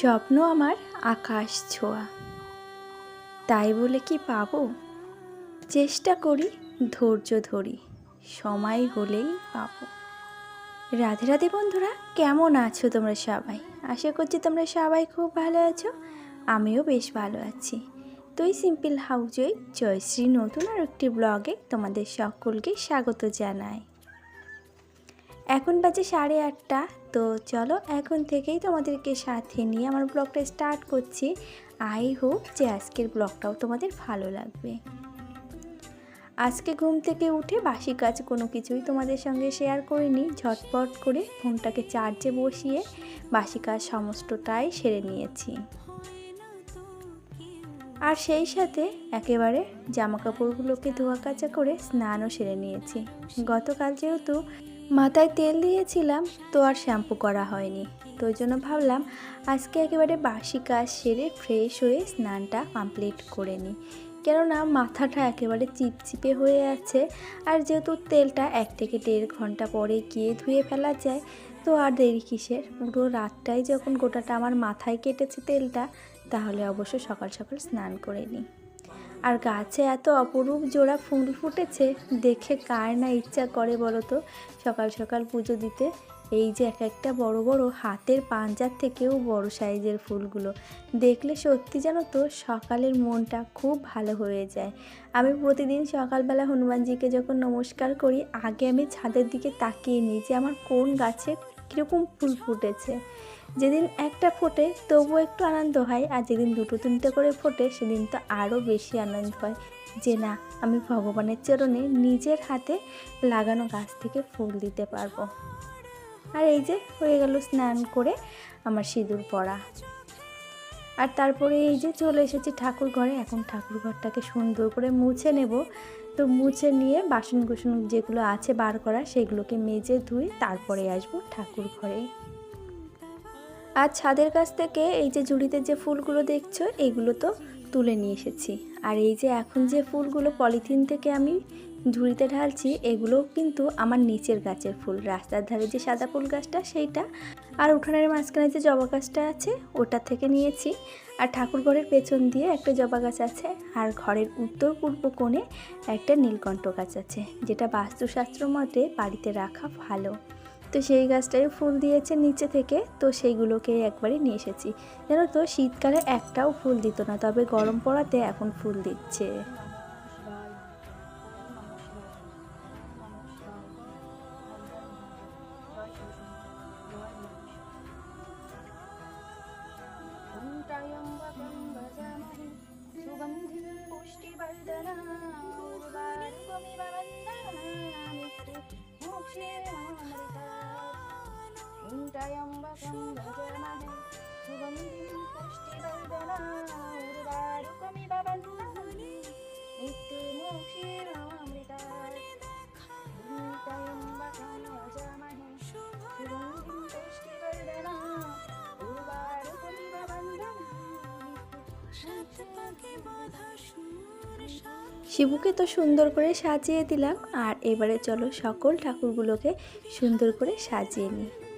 স্বপ্ন আমার আকাশ ছোঁয়া। তাই বলে কি পাবো? চেষ্টা করি, ধৈর্য ধরি, সময় হলেই পাবো। রাধে রাধে বন্ধুরা, কেমন আছো তোমরা সবাই? আশা করছি তোমরা সবাই খুব ভালো আছো, আমিও বেশ ভালো আছি। তুই সিম্পল হাউজই জয়শ্রী নতুন আর একটি ব্লগে তোমাদের সকলকে স্বাগত জানাই। এখন বাজে সাড়ে আটটা, তো চলো এখন থেকেই তোমাদেরকে সাথে নিয়ে আমার ব্লগটা স্টার্ট করছি। আই হোপ যে আজকের ব্লগটাও তোমাদের ভালো লাগবে। আজকে ঘুম থেকে উঠে বাসি কাজ কোনো কিছুই তোমাদের সঙ্গে শেয়ার করিনি। ঝটপট করে ফোনটাকে চার্জে বসিয়ে বাসি কাজ সমস্তটাই সেরে নিয়েছি। আর সেই সাথে একেবারে জামা কাপড়গুলোকে ধোয়া কাচা করে স্নানও সেরে নিয়েছি। গতকাল যেহেতু মাথায় তেল দিয়েছিলাম, তো আর শ্যাম্পু করা হয়নি। তো ওই জন্য ভাবলাম, আজকে একেবারে বাসি কাজ সেরে ফ্রেশ হয়ে স্নানটা কমপ্লিট করে নিই। কেননা মাথাটা একেবারে চিপচিপে হয়ে আছে, আর যেহেতু তেলটা এক থেকে দেড় ঘণ্টা পরে গিয়ে ধুয়ে ফেলা যায়, তো আর দেরি কিসের? পুরো রাতটাই যখন গোটাটা আমার মাথায় কেটেছে তেলটা, তাহলে অবশ্য সকাল সকাল স্নান করে নিই। আর গাছে এত অপরূপ জোড়া ফুল ফুটেছে, দেখে কার না ইচ্ছা করে বলো তো সকাল সকাল পুজো দিতে, এই যে এক একটা বড় বড় হাতের পাঞ্জার থেকেও বড় সাইজের ফুলগুলো। দেখলে সত্যি জানো তো, সকালের মনটা খুব ভালো হয়ে যায়। আমি প্রতিদিন সকালবেলা হনুমানজিকে যখন নমস্কার করি, আগে আমি ছাদের দিকে তাকিয়ে নিই যে আমার কোন গাছে কীরকম ফুল ফুটেছে। যেদিন একটা ফোটে, তবুও একটু আনন্দ হয়, আর যেদিন দুটো তিনটে করে ফোটে, সেদিন তো আরও বেশি আনন্দ হয়। যে না, আমি ভগবানের চরণে নিজের হাতে লাগানো গাছ থেকে ফুল দিতে পারব। আর এই যে, হয়ে গেল স্নান করে আমার সিঁদুর পরা আর তারপরে এই যে চলে এসেছি ঠাকুর ঘরে। এখন ঠাকুর ঘরটাকে সুন্দর করে মুছে নেব। তো মুছে নিয়ে বাসন কুসন যেগুলো আছে বার করা, সেগুলোকে মেজে ধুয়ে তারপরে আসব ঠাকুর ঘরে। আর ছাদের কাছ থেকে এই যে ঝুড়িতে যে ফুলগুলো দেখছ এইগুলো তো তুলে নিয়ে এসেছি। আর এই যে এখন যে ফুলগুলো পলিথিন থেকে আমি ঝুড়িতে ঢালছি এগুলো কিন্তু আমার নিচের গাছের ফুল। রাস্তার ধারে যে সাদা ফুল গাছটা, সেইটা। আর উঠানের মাঝখানে যে জবা গাছটা আছে, ওটা থেকে নিয়েছি। আর ঠাকুর ঘরের পেছন দিয়ে একটা জবা গাছ আছে, আর ঘরের উত্তর পূর্ব কোণে একটা নীলকণ্ঠ গাছ আছে, যেটা বাস্তুশাস্ত্র মতে বাড়িতে রাখা ভালো। তো সেই গাছটাই ফুল দিয়েছে নিচে থেকে। তো সেইগুলোকে একবারই নিয়ে এসেছি। জানো তো, শীতকালে একটাও ফুল দিত না, তবে গরম পড়াতে এখন ফুল দিচ্ছে। त्र्यम्बकं भजामहे सुगन्धिं पुष्टिवर्धना उर्वारुकमिव वन्दामि नित्यमोक्षेणामृता त्र्यम्बकं भजामहे सुगन्धिं पुष्टिवर्धना उर्वारुकमिव वन्दामि শিবুকে তো সুন্দর করে সাজিয়ে দিলাম আর এবারে চলো সকল ঠাকুরগুলোকে সুন্দর করে সাজিয়ে নিই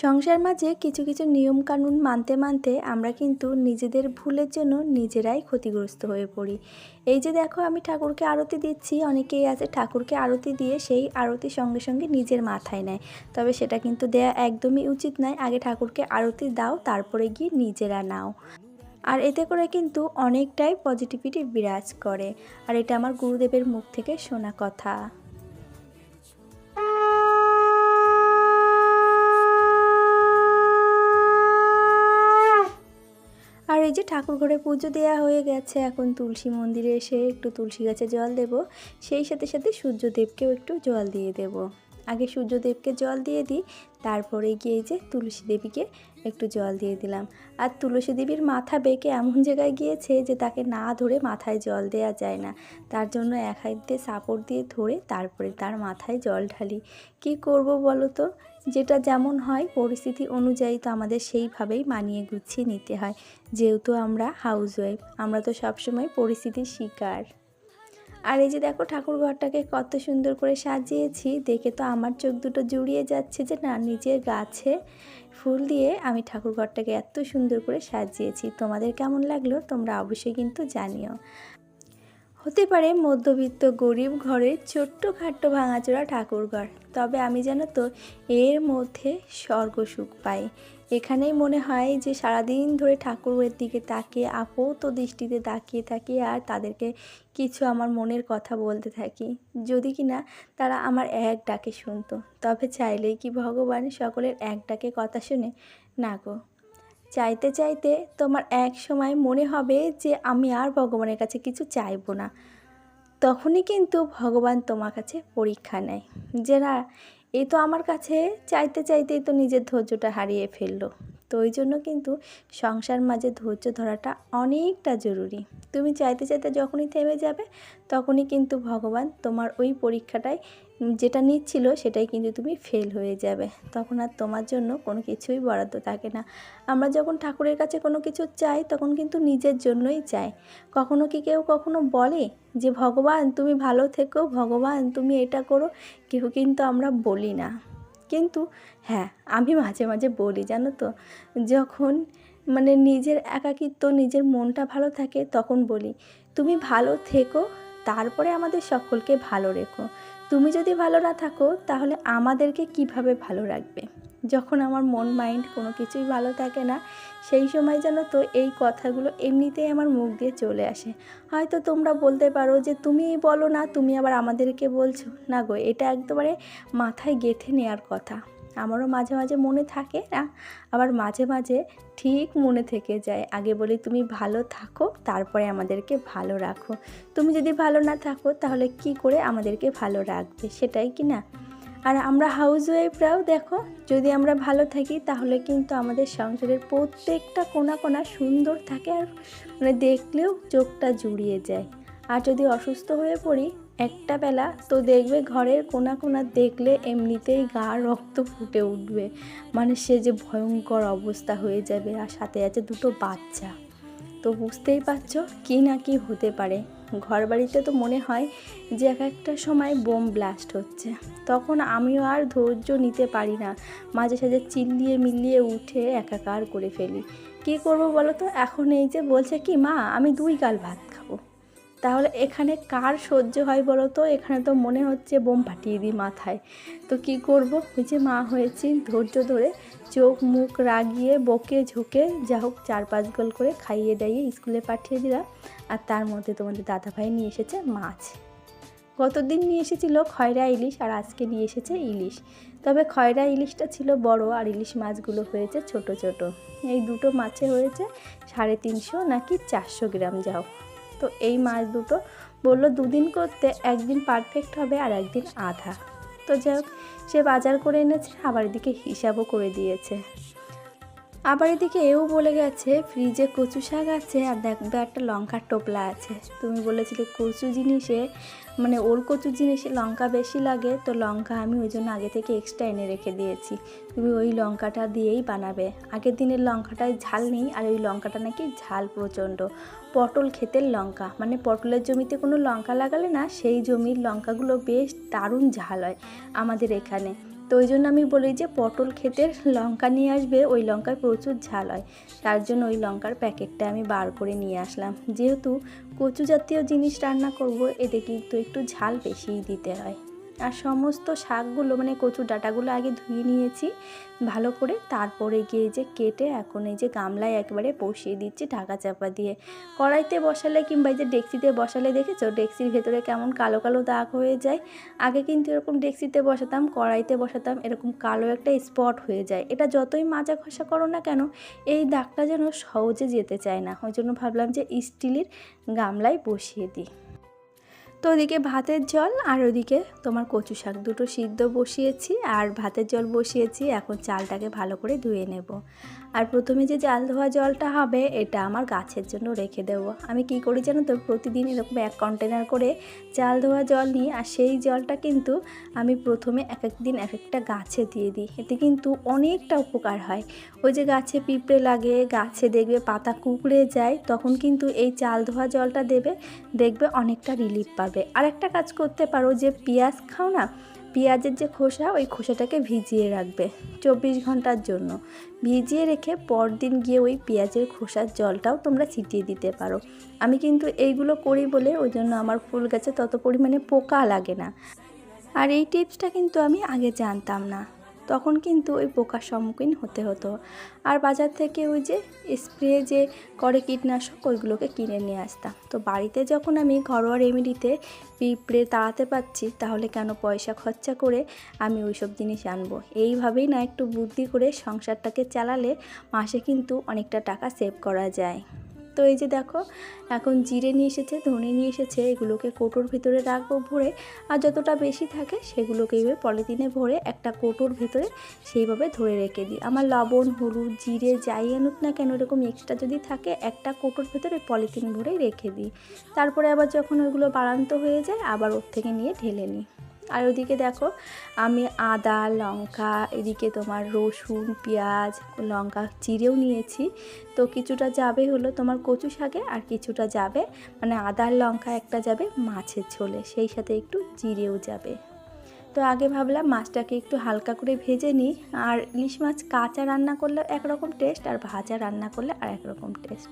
সংসার মাঝে কিছু কিছু নিয়ম কানুন মানতে মানতে আমরা কিন্তু নিজেদের ভুলের জন্য নিজেরাই ক্ষতিগ্রস্ত হয়ে পড়ি। এই যে দেখো, আমি ঠাকুরকে আরতি দিচ্ছি, অনেকেই আছে ঠাকুরকে আরতি দিয়ে সেই আরতির সঙ্গে সঙ্গে নিজের মাথায় নেয়। তবে সেটা কিন্তু দেয়া একদমই উচিত নয়, আগে ঠাকুরকে আরতি দাও, তারপরে গিয়ে নিজেরা নাও। আর এতে করে কিন্তু অনেকটাই পজিটিভিটি বিরাজ করে। আর এটা আমার গুরুদেবের মুখ থেকে শোনা কথা। এই যে ঠাকুর ঘরে পুজো দেওয়া হয়ে গেছে, এখন তুলসী মন্দিরে এসে একটু তুলসী গাছে জল দেব। সেই সাথে সাথে সূর্যদেবকেও একটু জল দিয়ে দেব। আগে সূর্যদেবকে জল দিয়ে দিই, তারপরে গিয়ে যে তুলসী দেবীকে একটু জল দিয়ে দিলাম। আর তুলসী দেবীর মাথা বেঁকে এমন জায়গায় গিয়েছে যে তাকে না ধরে মাথায় জল দেওয়া যায় না। তার জন্য এক হাত দিয়ে সাপোর্ট দিয়ে ধরে তারপরে তার মাথায় জল ঢালি। কি করব বলো তো? যেটা যেমন হয়, পরিস্থিতি অনুযায়ী তো আমাদের সেইভাবেই মানিয়ে গুছিয়ে নিতে হয়। যেহেতু আমরা হাউস ওয়াইফ আমরা তো সবসময় পরিস্থিতির শিকার। আর এই যে দেখো ঠাকুর ঘরটাকে কত সুন্দর করে সাজিয়েছি, দেখে তো আমার চোখ দুটো জুড়িয়ে যাচ্ছে যে না, নিজের গাছে ফুল দিয়ে আমি ঠাকুর ঘরটাকে এত সুন্দর করে সাজিয়েছি। তোমাদের কেমন লাগল তোমরা অবশ্যই কিন্তু জানিও। হতে পারে মধ্যবিত্ত গরিব ঘরের ছোট্ট খাট্ট ভাঙাচোরা ঠাকুর ঘর তবে আমি জানো তো এর মধ্যে স্বর্গ সুখ পাই। এখানেই মনে হয় যে সারাদিন ধরে ঠাকুরের দিকে তাকিয়ে, আপত দৃষ্টিতে তাকিয়ে থাকি আর তাদেরকে কিছু আমার মনের কথা বলতে থাকি। যদি কি না তারা আমার এক ডাকে শুনতো, তবে চাইলেই কি ভগবান সকলের এক ডাকে কথা শুনে? না গো। চাইতে চাইতে তোমার এক সময় মনে হবে যে আমি আর ভগবানের কাছে কিছু চাইব না। তখনই কিন্তু ভগবান তোমার কাছে পরীক্ষা নেয় যে না এই তো আমার কাছে চাইতে চাইতেই তো নিজের ধৈর্যটা হারিয়ে ফেলল। তো ওই জন্য কিন্তু সংসার মাঝে ধৈর্য ধরাটা অনেকটা জরুরি। তুমি চাইতে চাইতে যখনই থেমে যাবে, তখনই কিন্তু ভগবান তোমার ওই পরীক্ষাটায় যেটা নিচ্ছিল সেটাই কিন্তু তুমি ফেল হয়ে যাবে। তখন আর তোমার জন্য কোনো কিছুই বরাদ্দ থাকে না। আমরা যখন ঠাকুরের কাছে কোনো কিছু চাই, তখন কিন্তু নিজের জন্যই চাই। কখনো কি কেউ কখনো বলে যে, ভগবান, তুমি ভালো থেকো, ভগবান, তুমি এটা করো। কেউ কিন্তু আমরা বলি না। কিন্তু হ্যাঁ আমি মাঝে মাঝে বলি, জানো তো, যখন মানে নিজের একাকিত্ব, নিজের মনটা ভালো থাকে তখন বলি, তুমি ভালো থেকো, তারপরে আমাদের সকলকে ভালো রেখো। তুমি যদি ভালো না থাকো, তাহলে আমাদেরকে কীভাবে ভালো রাখবে? যখন আমার মন, মাইন্ড কোনো কিছুই ভালো থাকে না, সেই সময় যেন তো এই কথাগুলো এমনিতেই আমার মুখ দিয়ে চলে আসে। হয়তো তোমরা বলতে পারো যে, তুমি বলো না, তুমি আবার আমাদেরকে বলছো? না গো, এটা একবারে মাথায় গেঁথে নেওয়ার কথা। আমারও মাঝে মাঝে মনে থাকে না, আবার মাঝে মাঝে ঠিক মনে থেকে যায়। আগে বলি, তুমি ভালো থাকো, তারপরে আমাদেরকে ভালো রাখো। তুমি যদি ভালো না থাকো, তাহলে কি করে আমাদেরকে ভালো রাখবে? সেটাই কি না? আর আমরা হাউস ওয়াইফরাও দেখো, যদি আমরা ভালো থাকি, তাহলে কিন্তু আমাদের সংসারের প্রত্যেকটা কোনা কোনা সুন্দর থাকে আর মানে দেখলেও চোখটা জুড়িয়ে যায়। আর যদি অসুস্থ হয়ে পড়ি, একটা বেলা তো দেখবে ঘরের কোনা কোনা দেখলে এমনিতেই গা রক্ত ফুটে উঠবে। মানে সে যে ভয়ঙ্কর অবস্থা হয়ে যাবে। আর সাথে আছে দুটো বাচ্চা। তো বুঝতেই পারছ কি না কি হতে পারে। ঘর বাড়িতে তো মনে হয় যে এক একটা সময় বোম ব্লাস্ট হচ্ছে। তখন আমিও আর ধৈর্য নিতে পারি না। মাঝে সাঝে চিল্লিয়ে মিলিয়ে উঠে একাকার করে ফেলি। কী করব বলো তো এখন এই যে বলছে কি, মা, আমি দুই গাল ভাত খাব। তাহলে এখানে কার সহ্য হয় বলো তো এখানে তো মনে হচ্ছে বোম ফাটিয়ে দিই মাথায়। তো কি করব? ওই যে মা হয়েছি ধৈর্য ধরে চোখ মুখ রাগিয়ে বকে ঝোঁকে যা হোক চার পাঁচ গোল করে খাইয়ে দাইয়ে স্কুলে পাঠিয়ে দিলাম। আর তার মধ্যে তোমাদের দাদাভাই নিয়ে এসেছে মাছ। গতদিন নিয়ে এসেছিল খয়রা ইলিশ আর আজকে নিয়ে এসেছে ইলিশ। তবে খয়রা ইলিশটা ছিল বড় আর ইলিশ মাছগুলো হয়েছে ছোট ছোট। এই দুটো মাছে হয়েছে সাড়ে তিনশো নাকি চারশো গ্রাম যাও। তো এই মাছ দুটো বলল দুদিন করতে একদিন পারফেক্ট হবে আর একদিন আধা। তো যাই সে বাজার করে এনেছে, আবার এদিকে হিসাবও করে দিয়েছে। আবার এদিকে এও বলে গেছে, ফ্রিজে কচু শাক আছে আর দেখবে একটা লঙ্কার টোপলা আছে। তুমি বলেছিলে কচু জিনিসে মানে ওর কচু জিনিসে লঙ্কা বেশি লাগে, তো লঙ্কা আমি ওই জন্য আগে থেকে এক্সট্রা এনে রেখে দিয়েছি। তুমি ওই লঙ্কাটা দিয়েই বানাবে। আগের দিনের লঙ্কাটায় ঝাল নেই আর ওই লঙ্কাটা নাকি ঝাল প্রচণ্ড। পটল ক্ষেতের লঙ্কা মানে পটলের জমিতে কোনো লঙ্কা লাগালে না সেই জমির লঙ্কাগুলো বেশ দারুণ ঝাল হয় আমাদের এখানে। তো ওই জন্য আমি বলি যে পটল খেতে লঙ্কা নিয়ে আসবে, ওই লঙ্কায় প্রচুর ঝাল হয়। তার জন্য ওই লঙ্কার প্যাকেটটা আমি বার করে নিয়ে আসলাম। যেহেতু কচু জাতীয় জিনিস রান্না করব, এতে কিন্তু একটু ঝাল বেশিই দিতে হয়। আর সমস্ত শাকগুলো মানে কচুর ডাঁটাগুলো আগে ধুয়ে নিয়েছি ভালো করে। তারপরে গিয়ে যে কেটে এখন এই যে গামলায় একবারে বসিয়ে দিচ্ছি ঢাকা চাপা দিয়ে। কড়াইতে বসালে কিংবা এই যে ডেক্সিতে বসালে দেখেছ? ডেক্সির ভেতরে কেমন কালো কালো দাগ হয়ে যায়। আগে কিন্তু এরকম ডেক্সিতে বসাতাম, কড়াইতে বসাতাম, এরকম কালো একটা স্পট হয়ে যায়। এটা যতই মাজা ঘষা করো না কেন, এই দাগটা যেন সহজে যেতে চায় না। ওই জন্য ভাবলাম যে স্টিলের গামলায় বসিয়ে দিই। তো ওদিকে ভাতের জল আর ওদিকে তোমার কচু শাক। দুটো সিদ্ধ বসিয়েছি আর ভাতের জল বসিয়েছি, এখন চালটাকে ভালো করে ধুয়ে নেব। আর প্রথমে যে চাল ধোয়া জলটা হবে, এটা আমার গাছের জন্য রেখে দেবো। আমি কি করি জানো তো, প্রতিদিন এরকম এক কন্টেনার করে চাল ধোয়া জল নিই, আর সেই জলটা কিন্তু আমি প্রথমে এক এক দিন এক একটা গাছে দিয়ে দিই। এতে কিন্তু অনেকটা উপকার হয়। ওই যে গাছে পিঁপড়ে লাগে, গাছে দেখবে পাতা কুকড়ে যায়, তখন কিন্তু এই চাল ধোয়া জলটা দেবে, দেখবে অনেকটা রিলিফ পাবে। আর একটা কাজ করতে পারো যে পেঁয়াজ খাও না, পেঁয়াজের যে খোসা, ওই খোসাটাকে ভিজিয়ে রাখবে চব্বিশ ঘণ্টার জন্য। ভিজিয়ে রেখে পরদিন গিয়ে ওই পেঁয়াজের খোসার জলটাও তোমরা ছিটিয়ে দিতে পারো। আমি কিন্তু এইগুলো করি বলে ওই জন্য আমার ফুল গাছে তত পরিমাণে পোকা লাগে না। আর এই টিপসটা কিন্তু আমি আগে জানতাম না। তখন কিন্তু ওই পোকার সম্মুখীন হতে হতো। আর বাজার থেকে ওই যে স্প্রে যে করে কীটনাশক, ওইগুলোকে কিনে নিয়ে আসতাম। তো বাড়িতে যখন আমি ঘরোয়া রেমেডিতে পিঁপড়ে তাড়াতে পারছি, তাহলে কেন পয়সা খরচা করে আমি ওইসব জিনিস আনব? এইভাবেই না একটু বুদ্ধি করে সংসারটাকে চালালে মাসে কিন্তু অনেকটা টাকা সেভ করা যায়। তো এই যে দেখো, এখন জিরে নিয়ে এসেছে, ধনে নিয়ে এসেছে, এগুলোকে কোটোর ভিতরে রাখব ভরে। আর যতটা বেশি থাকে সেগুলোকে এইভাবে পলিথিনে ভরে একটা কোটোর ভেতরে সেইভাবে ধরে রেখে দিই। আমার লবণ, হলুদ, জিরে যাই আনুক না কেন এরকম এক্সট্রা যদি থাকে, একটা কোটোর ভেতরে পলিথিন ভরে রেখে দিই। তারপরে আবার যখন ওইগুলো বাড়ান্ত হয়ে যায়, আবার ওর থেকে নিয়ে ঢেলে নিই। আর ওদিকে দেখো, আমি আদা, লঙ্কা, এদিকে তোমার রসুন, পেঁয়াজ, লঙ্কা চিড়েও নিয়েছি। তো কিছুটা যাবে হলো তোমার কচু শাকে আর কিছুটা যাবে মানে আদার লঙ্কা একটা যাবে মাছের ঝোলে, সেই সাথে একটু জিরেও যাবে। তো আগে ভাবলাম মাছটাকে একটু হালকা করে ভেজে নিই। আর ইলিশ মাছ কাঁচা রান্না করলে একরকম টেস্ট আর ভাজা রান্না করলে আর একরকম টেস্ট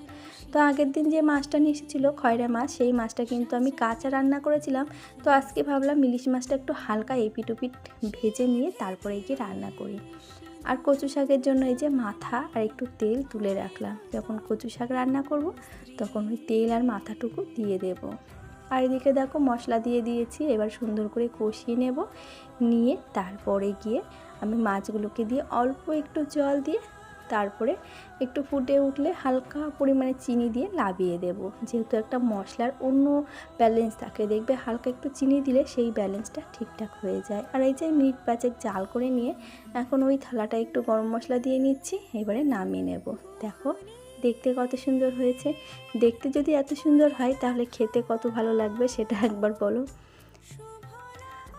তো আগের দিন যে মাছটা নিয়ে এসেছিল, খয়রা মাছ, সেই মাছটা কিন্তু আমি কাঁচা রান্না করেছিলাম। তো আজকে ভাবলাম ইলিশ মাছটা একটু হালকা এপিট ওপিট ভেজে নিয়ে তারপরে গিয়ে রান্না করি। আর কচু শাকের জন্য এই যে মাথা আর একটু তেল তুলে রাখলাম। যখন কচু শাক রান্না করব, তখন ওই তেল আর মাথাটুকু দিয়ে দেব। আর এদিকে দেখো মশলা দিয়ে দিয়েছি, এবার সুন্দর করে কষিয়ে নেব। নিয়ে তারপরে গিয়ে আমি মাছগুলোকে দিয়ে অল্প একটু জল দিয়ে তারপরে একটু ফুটে উঠলে হালকা পরিমাণে চিনি দিয়ে লাবিয়ে দেব। যেহেতু একটা মশলার অন্য ব্যালেন্স থাকে, দেখবে হালকা একটু চিনি দিলে সেই ব্যালেন্সটা ঠিকঠাক হয়ে যায়। আর এই যে মিট পাঁচেক জাল করে নিয়ে এখন ওই থালাটা একটু গরম মশলা দিয়ে নিচ্ছি, এবারে নামিয়ে নেব। দেখো দেখতে কত সুন্দর হয়েছে। দেখতে যদি এত সুন্দর হয়, তাহলে খেতে কত ভালো লাগবে সেটা একবার বলো।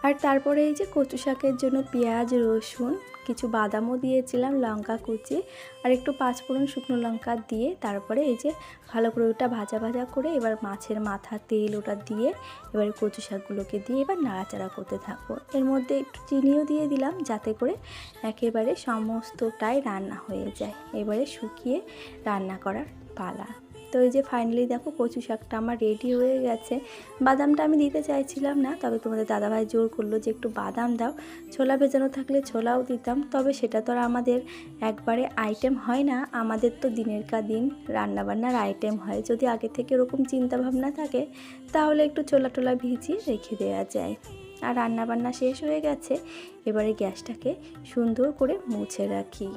আর তারপরে এই যে কচু শাকের জন্য পেঁয়াজ, রসুন কিছু বাদামও দিয়েছিলাম, লঙ্কা কুচি আর একটু পাঁচফোড়ন শুকনো লঙ্কা দিয়ে তারপরে এই যে ভালো করে ওটা ভাজা ভাজা করে এবার মাছের মাথা তেল ওটা দিয়ে এবার কচু শাকগুলোকে দিয়ে এবার নাড়াচাড়া করতে থাকব। এর মধ্যে একটু চিনিও দিয়ে দিলাম যাতে করে একেবারে সমস্তটাই রান্না হয়ে যায়। এবারে শুকিয়ে রান্না করার পালা। তো এই যে ফাইনালি দেখো কচু শাকটা আমার রেডি হয়ে গেছে। বাদামটা আমি দিতে চাইছিলাম না, তবে তোমাদের দাদাভাই জোর করল যে একটু বাদাম দাও। ছোলা ভেজানো থাকলে ছোলাও দিতাম, তবে সেটা তো আর আমাদের একবারে আইটেম হয় না। আমাদের তো দিনের কা দিন রান্নাবান্নার আইটেম হয়। যদি আগে থেকে এরকম চিন্তা ভাবনা থাকে, তাহলে একটু ছোলা টোলা ভিজিয়ে রেখে দেওয়া যায়। আর রান্নাবান্না শেষ হয়ে গেছে, এবারে গ্যাসটাকে সুন্দর করে মুছে রাখি।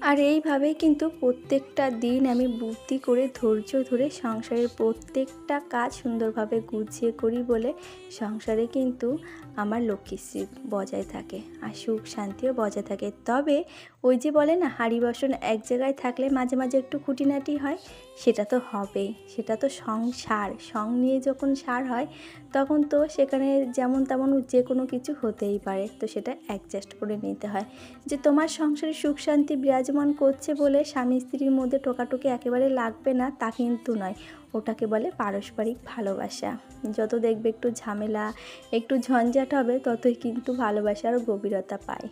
আর এইভাবেই কিন্তু প্রত্যেকটা দিন আমি বুদ্ধি করে, ধৈর্য ধরে সংসারের প্রত্যেকটা কাজ সুন্দরভাবে গুছিয়ে করি বলে সংসারে কিন্তু আমার লক্ষ্মীশ্রী বজায় থাকে আর সুখ শান্তিও বজায় থাকে। তবে ওই যে বলে না, হাঁড়ি বাসন এক জায়গায় থাকলে মাঝে মাঝে একটু খুঁটিনাটি হয়, সেটা তো হবেই। সেটা তো সংসার সং নিয়ে যখন সার হয়, তখন তো সেখানে যেমন তেমন যে কোনো কিছু হতেই পারে। তো সেটা অ্যাডজাস্ট করে নিতে হয়। যে তোমার সংসারে সুখ শান্তি বিরাজমান করছে বলে স্বামী স্ত্রীর মধ্যে টোকাটুকি একেবারে লাগবে না, তা কিন্তু নয়। ওটাকে বলে পারস্পরিক ভালোবাসা। যত দেখবে একটু ঝামেলা, একটু ঝঞ্ঝাট হবে, ততই কিন্তু ভালোবাসার গভীরতা পায়।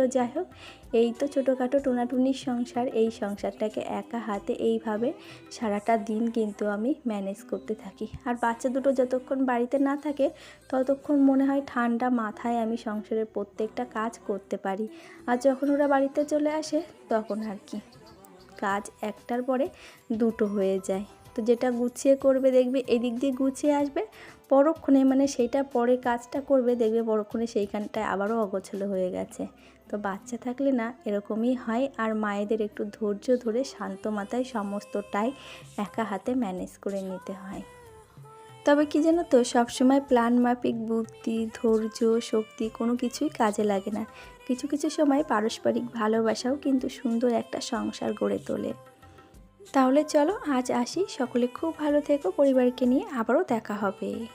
তো যাই হোক, এই তো ছোটোখাটো টোনাটুনির সংসার, এই সংসারটাকে একা হাতে এইভাবে সারাটা দিন কিন্তু আমি ম্যানেজ করতে থাকি। আর বাচ্চা দুটো যতক্ষণ বাড়িতে না থাকে, ততক্ষণ মনে হয় ঠান্ডা মাথায় আমি সংসারের প্রত্যেকটা কাজ করতে পারি। আর যখন ওরা বাড়িতে চলে আসে, তখন আর কি। কাজ একটার পরে দুটো হয়ে যায়। তো যেটা গুছিয়ে করবে, দেখবে, এদিক দিয়ে গুছিয়ে আসবে পরক্ষণে মানে সেইটা পরে কাজটা করবে, দেখবে পরক্ষণে সেইখানটায় আবারও অগোছালো হয়ে গেছে। তো বাচ্চা থাকলে না এরকমই হয় আর মায়েদের একটু ধৈর্য ধরে শান্ত মাথায় সমস্তটাই একা হাতে ম্যানেজ করে নিতে হয়। তবে কি জানো তো, সবসময় প্ল্যান মাফিক, বুদ্ধি, ধৈর্য, শক্তি কোনো কিছুই কাজে লাগে না। কিছু কিছু সময় পারস্পরিক ভালোবাসাও কিন্তু সুন্দর একটা সংসার গড়ে তোলে। তাহলে চলো আজ আসি। সকলে খুব ভালো থেকো। পরিবারকে নিয়ে আবারও দেখা হবে।